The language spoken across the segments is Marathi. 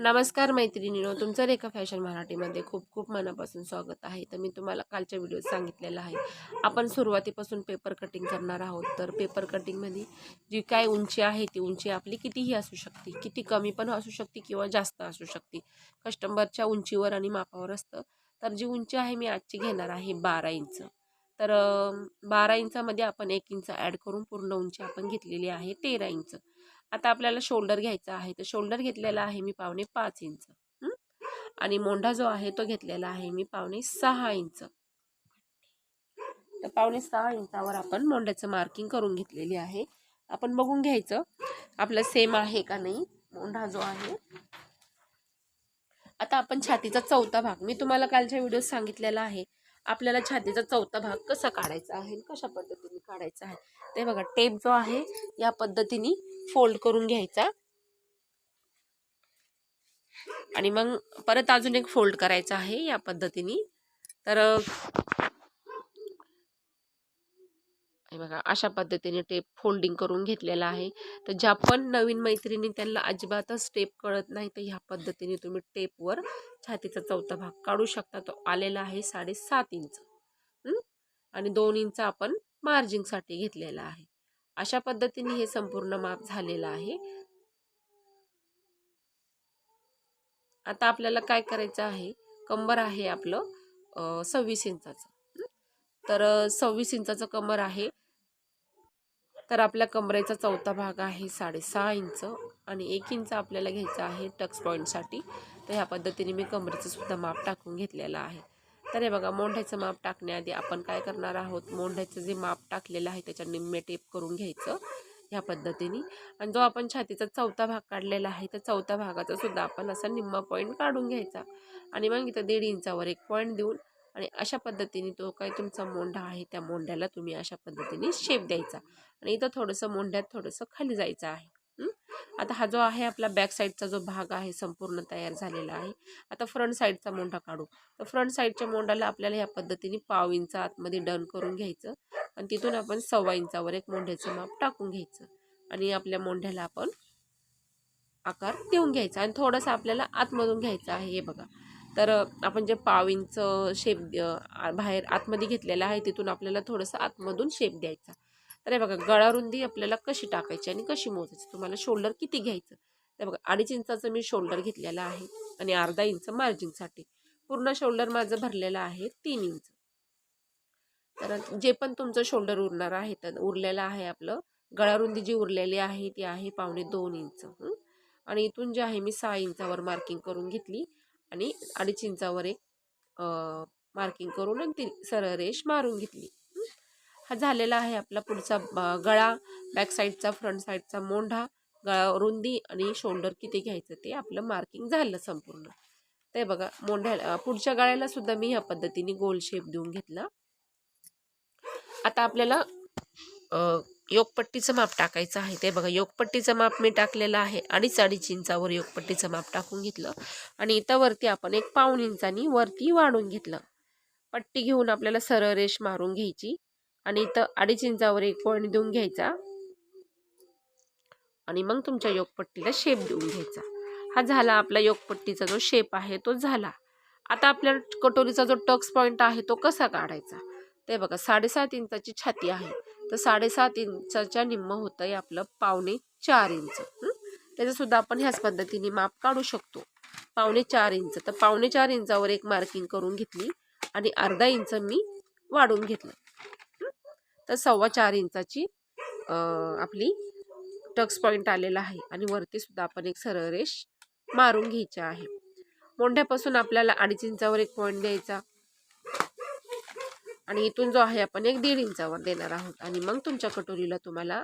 नमस्कार मैत्रिणीनो तुमचं रेखा फॅशन मराठीमध्ये खूप खूप मनापासून स्वागत आहे. तर मी तुम्हाला कालच्या व्हिडिओत सांगितलेलं आहे. आपण सुरुवातीपासून पेपर कटिंग करणार आहोत. तर पेपर कटिंगमध्ये जी काय उंची आहे ती उंची आपली कितीही असू शकते. किती कमी पण असू शकते किंवा जास्त असू शकते. कस्टमरच्या उंचीवर आणि मापावर असतं. तर जी उंची आहे मी आजची घेणार आहे बारा इंच. तर बारा इंचामध्ये आपण एक इंच ॲड करून पूर्ण उंची आपण घेतलेली आहे तेरा इंच. आता आपल्याला शोल्डर घ्यायचा आहे तर शोल्डर घेतलेला आहे मी पावणे पाच इंच? आणि मोंढा जो आहे तो घेतलेला आहे मी पावणे सहा इंच. तर पावणे सहा इंचावर आपण मोंढ्याचं मार्किंग करून घेतलेली आहे. आपण बघून घ्यायचं आपलं सेम आहे का नाही मोंढा जो आहे. आता आपण छातीचा चौथा भाग मी तुम्हाला कालच्या व्हिडिओत सांगितलेला आहे. आपल्याला छातीचा चौथा भाग कसा काढायचा आहे कशा पद्धतीने काढायचा आहे ते बघा टेप जो आहे या पद्धतीने फोल्ड करून घ्यायचा. आणि मग परत अजून एक फोल्ड करायचा आहे या पद्धतीने. तर हे बघा अशा पद्धतीने टेप फोल्डिंग करून घेतलेला आहे. तर ज्या पण नवीन मैत्रिणी त्यांना अजिबातच टेप कळत नाही तर ह्या पद्धतीने तुम्ही टेपवर छातीचा चौथा भाग काढू शकता. तो आलेला आहे साडेसात इंच. आणि दोन इंच आपण मार्जिंगसाठी घेतलेला आहे. अशा पद्धतीने हे संपूर्ण माप झालेलं आहे. आता आपल्याला काय करायचं आहे? कंबर आहे आपलं सव्वीस इंचाचं. तर सव्वीस इंचाचं कमर आहे. तर आपल्या कमरेचा चौथा भाग आहे साडेसहा इंच आणि एक इंच आपल्याला घ्यायचं आहे टक्स पॉईंटसाठी. तर ह्या पद्धतीने मी कमरेचं सुद्धा माप टाकून घेतलेलं आहे. तर हे बघा मोंढ्याचं माप टाकण्याआधी आपण काय करणार आहोत? मोंढ्याचं जे माप टाकलेलं आहे त्याच्या निम्मे टेप करून घ्यायचं ह्या पद्धतीने. आणि जो आपण छातीचा चौथा भाग काढलेला आहे त्या चौथ्या भागाचा सुद्धा आपण असा निम्मा पॉईंट काढून घ्यायचा. आणि मग इथं दीड इंचावर एक पॉईंट देऊन आणि अशा पद्धतीने तो काय तुमचा मोंढा आहे त्या मोंढ्याला तुम्ही अशा पद्धतीने शेप द्यायचा. आणि इथं थोडंसं मोंढ्यात थोडंसं खाली जायचं आहे. आता हा जो आहे आपला बॅक साईडचा जो भाग आहे संपूर्ण तयार झालेला आहे. आता फ्रंट साईडचा मोंढा काढू. तर फ्रंट साईडच्या मोंढाला आपल्याला ह्या पद्धतीने पाव इंच आतमध्ये डन करून घ्यायचं आणि तिथून आपण सव्वा इंचावर एक मोंढ्याचं माप टाकून घ्यायचं आणि आपल्या मोंढ्याला आपण आकार देऊन घ्यायचा आणि थोडंसं आपल्याला आतमधून घ्यायचं आहे. हे बघा. तर आपण जे पाव इंच शेप बाहेर आतमध्ये घेतलेलं आहे तिथून आपल्याला थोडंसं आतमधून शेप द्यायचा. तर हे बघा गळारुंदी आपल्याला कशी टाकायची आणि कशी मोजायची? तुम्हाला शोल्डर किती घ्यायचं? ते बघा अडीच इंचाचं मी शोल्डर घेतलेलं आहे आणि अर्धा इंच मार्जिनसाठी पूर्ण शोल्डर माझं भरलेलं आहे तीन इंच. तर जे पण तुमचं शोल्डर उरणार आहे तर उरलेलं आहे आपलं. गळारुंदी जी उरलेली आहे ती आहे पावणे दोन इंच. आणि इथून जे आहे मी सहा इंचावर मार्किंग करून घेतली आणि अडीच इंचावर एक मार्किंग करून आणि ती सरळ रेष मारून घेतली. हा झालेला आहे आपला पुढचा गळा. बॅक साईडचा फ्रंट साईडचा मोंढा गळा रुंदी आणि शोल्डर किती घ्यायचं ते आपलं मार्किंग झालं संपूर्ण. ते बघा मोंढ्याला पुढच्या गळ्याला सुद्धा मी ह्या पद्धतीने गोल शेप देऊन घेतला. आता आपल्याला योगपट्टीचं माप टाकायचं आहे. ते बघा योगपट्टीचं माप मी टाकलेलं आहे. अडीच अडीच इंचावर योगपट्टीचं माप टाकून घेतलं. आणि इथं वरती आपण एक पाऊण इंचानी वरती वाढून घेतलं. पट्टी घेऊन आपल्याला सरळ रेष मारून घ्यायची. आणि इथं अडीच इंचावर एक पॉईंट देऊन घ्यायचा? आणि मग तुमच्या योगपट्टीला शेप देऊन घ्यायचा. हा झाला आपला योगपट्टीचा जो शेप आहे तो झाला. आता आपल्या कटोरीचा जो टक्स पॉईंट आहे तो कसा काढायचा? ते बघा साडेसात इंचाची छाती आहे. तर साडेसात इंचाच्या निम्म होतं आहे आपलं पावणे चार इंच. त्याचंसुद्धा आपण ह्याच पद्धतीने माप काढू शकतो. पावणे चार इंच. तर पावणे चार इंचावर एक मार्किंग करून घेतली आणि अर्धा इंच मी वाढून घेतलं. तर सव्वा चार इंचाची आपली टक्स पॉईंट आलेला आहे. आणि वरतीसुद्धा आपण एक सरळ रेष मारून घ्यायची आहे. मोंढ्यापासून आपल्याला अडीच इंचावर एक पॉईंट द्यायचा. आणि इथून जो आहे आपण एक दीड इंचावर देणार आहोत. आणि मग तुमच्या कटोरीला तुम्हाला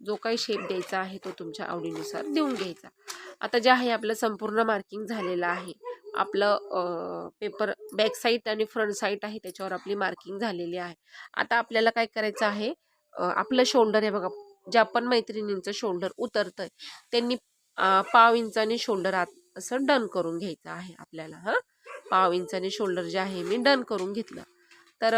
जो काही शेप द्यायचा आहे तो तुमच्या आवडीनुसार देऊन घ्यायचा. आता जे आहे आपलं संपूर्ण मार्किंग झालेलं आहे. आपलं पेपर बॅक साईड आणि फ्रंट साईड आहे त्याच्यावर आपली मार्किंग झालेली आहे. आता आपल्याला काय करायचं आहे आपलं शोल्डर हे बघा ज्या पण मैत्रिणींचं शोल्डर उतरतंय त्यांनी पाव इंचाने शोल्डर आत असं डन करून घ्यायचं आहे आपल्याला हां? पाव इंचाने शोल्डर जे आहे मी डन करून घेतलं. तर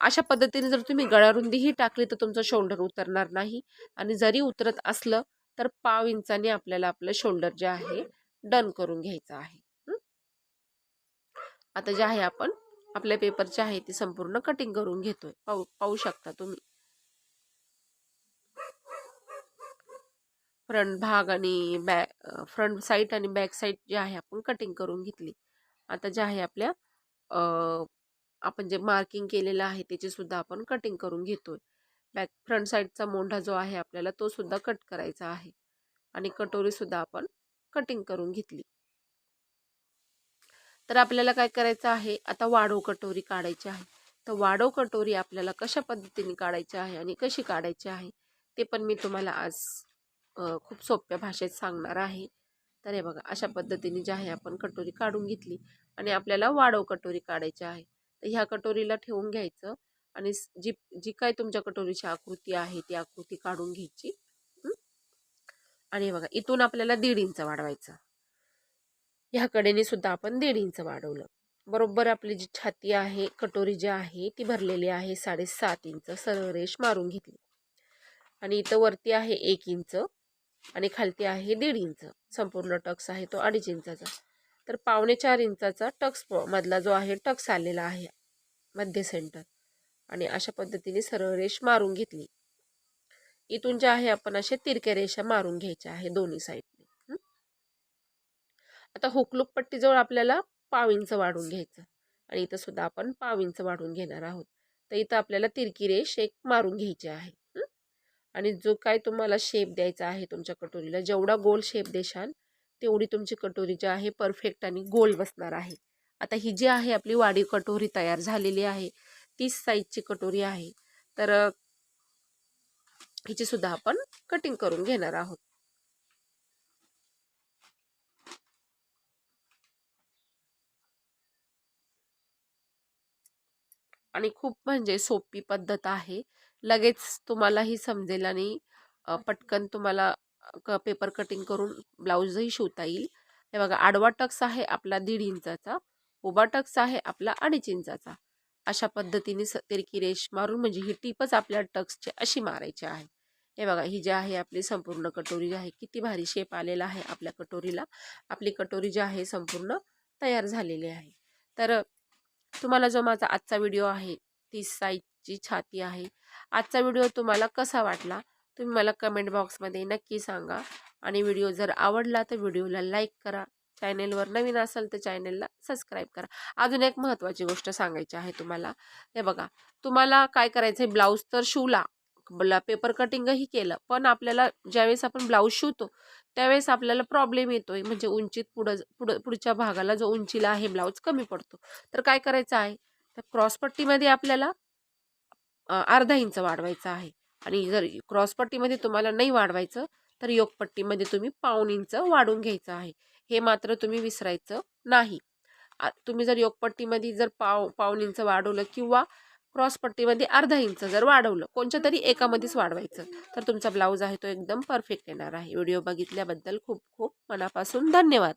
अशा पद्धतीने जर तुम्ही गळारुंदीही टाकली तर तुमचं शोल्डर उतरणार नाही. आणि जरी उतरत असलं तर पाव इंचाने आपल्याला आपलं शोल्डर जे आहे डन करून घ्यायचं आहे. आता जे आहे आपण आपल्या पेपरचे आहे ते संपूर्ण कटिंग करून घेतोय. पाहू पाहू शकता तुम्ही. फ्रंट भाग आणि बॅक फ्रंट साईड आणि बॅक साईड जे आहे आपण कटिंग करून घेतली. आता जे आहे आपल्या आपण जे मार्किंग केलेलं आहे त्याची सुद्धा आपण कटिंग करून घेतोय. बॅक फ्रंट साईडचा मोंढा जो आहे आपल्याला तो सुद्धा कट करायचा आहे. आणि कटोरी सुद्धा आपण कटिंग करून घेतली. तर आपल्याला काय करायचं आहे? आता वाढव कटोरी काढायची आहे. तर वाढव कटोरी आपल्याला कशा पद्धतीने काढायची आहे आणि कशी काढायची आहे? ते पण मी तुम्हाला आज खूप सोप्या भाषेत सांगणार आहे. तर हे बघा अशा पद्धतीने जे आहे आपण कटोरी काढून घेतली आणि आपल्याला वाढव कटोरी काढायची आहे. तर ह्या कटोरीला ठेवून घ्यायचं आणि जी जी काय तुमच्या कटोरीची आकृती आहे ती आकृती काढून घ्यायची. आणि बघा इथून आपल्याला दीड इंच वाढवायचं. ह्या कडेने सुद्धा आपण दीड इंच वाढवलं. बरोबर आपली जी छाती आहे कटोरी जी आहे ती भरलेली आहे साडेसात इंच सरळ रेष मारून घेतली. आणि इथं वरती आहे एक इंच आणि खालती आहे दीड इंच. संपूर्ण टक्स आहे तो अडीच इंचाचा. तर पावणे चार इंचाचा टक्स मधला जो आहे टक्स आलेला आहे मध्य सेंटर. आणि अशा पद्धतीने सरळ रेष मारून घेतली. इथून जे आहे आपण असे तिरक्या रेषा मारून घ्यायच्या आहे दोन्ही साईडने. आता हुकलूक पट्टीजवळ आपल्याला पाव इंच वाढून घ्यायचं आणि इथं सुद्धा आपण पाव इंच वाढून घेणार आहोत. तर इथं आपल्याला तिरकी रेष एक मारून घ्यायची आहे. आणि जो काय तुम्हाला शेप द्यायचा आहे तुमच्या कटोरीला जेवढा गोल शेप देशाल तेवढी तुमची कटोरी जी आहे परफेक्ट आणि गोल बसणार आहे. आता ही जी आहे आपली वाडी कटोरी तयार झालेली आहे तीस साईजची कटोरी आहे. तर हिची सुद्धा आपण कटिंग करून घेणार आहोत. आणि खूप म्हणजे सोपी पद्धत आहे. लगेच तुम्हालाही समजेल आणि पटकन तुम्हाला क पेपर कटिंग करून ब्लाऊजही शिवता येईल. हे बघा आडवा टक्स आहे आपला दीड इंचाचा उभा टक्स आहे आपला अडीच इंचाचा. अशा पद्धतीने स तिरकी रेश मारून म्हणजे ही टीपच आपल्या टक्सची अशी मारायची आहे. हे बघा ही जी आहे आपली संपूर्ण कटोरी जी आहे किती भारी शेप आलेला आहे आपल्या कटोरीला. आपली कटोरी जी आहे संपूर्ण तयार झालेली आहे. तर तुम्हाला जो माझा आजचा व्हिडिओ आहे तीस साईजची छाती आहे. आजचा व्हिडिओ तुम्हाला कसा वाटला? तुम्ही मला कमेंट बॉक्समध्ये नक्की सांगा. आणि व्हिडिओ जर आवडला तर व्हिडिओला लाईक करा. चॅनेलवर नवीन असेल तर चॅनेलला सबस्क्राईब करा. अजून एक महत्त्वाची गोष्ट सांगायची आहे तुम्हाला. हे बघा तुम्हाला काय करायचं आहे ब्लाऊज तर शिवला. ब्ला पेपर कटिंगही केलं. पण आपल्याला ज्यावेळेस आपण ब्लाऊज शिवतो त्यावेळेस आपल्याला प्रॉब्लेम येतोय. म्हणजे उंचीत पुढं पुढं पुढच्या भागाला जो उंचीला आहे ब्लाऊज कमी पडतो. तर काय करायचं आहे? तर क्रॉसपट्टीमध्ये आपल्याला अर्धा इंच वाढवायचं आहे. आणि जर क्रॉसपट्टीमध्ये तुम्हाला नाही वाढवायचं तर योगपट्टीमध्ये तुम्ही पाऊण इंच वाढवून घ्यायचं आहे. हे मात्र तुम्ही विसरायचं नाही. तुम्ही जर योगपट्टीमध्ये जर पाव पाऊण इंच वाढवलं किंवा क्रॉस पट्टीमध्ये अर्धा इंच जर वाढवलं कोणत्या तरी एकामध्येच वाढवायचं. तर तुमचा ब्लाऊज आहे तो एकदम परफेक्ट येणार आहे. व्हिडिओ बघितल्याबद्दल खूप खूप मनापासून धन्यवाद.